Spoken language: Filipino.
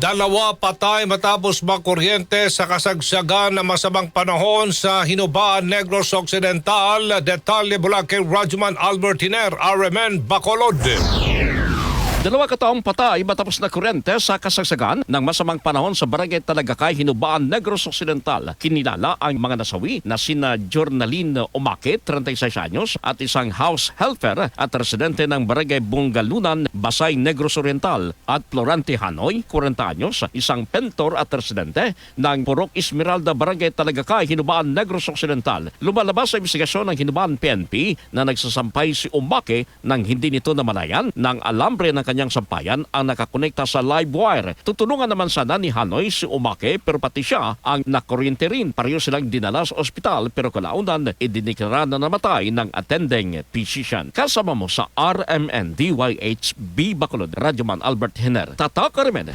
Dalawa patay matapos makuryente sa kasagsagan ng masamang panahon sa Hinubaan Negros Occidental. Detalye mula kay Rajman Albertiner, RMN Bacolod. Dalawa kataong patay matapos na kuryente sa kasagsagan ng masamang panahon sa Barangay Talagakay, Hinubaan, Negros Occidental. Kinilala ang mga nasawi na sina Jornaline Omake, 36 anyos, at isang house helper at residente ng Barangay Bungalunan, Basay, Negros Oriental, at Florante Hanoy, 40 anyos, isang pentor at residente ng Purok Esmeralda, Barangay Talagakay, Hinubaan, Negros Occidental. Lumalabas sa investigasyon ng Hinubaan PNP na nagsasampay si Omake nang hindi nito namalayan ng alambre ng kanyang sampayan ang nakakonekta sa live wire. Tutulungan naman sana ni Hanoy si Umake pero pati siya ang nakuryente rin. Pareho silang dinala sa ospital pero kalaunan idiniklara na namatay ng attending physician. Kasama mo sa RMN DYHB Bacolod, Radyoman Albert Hiner. Tatak Arimen.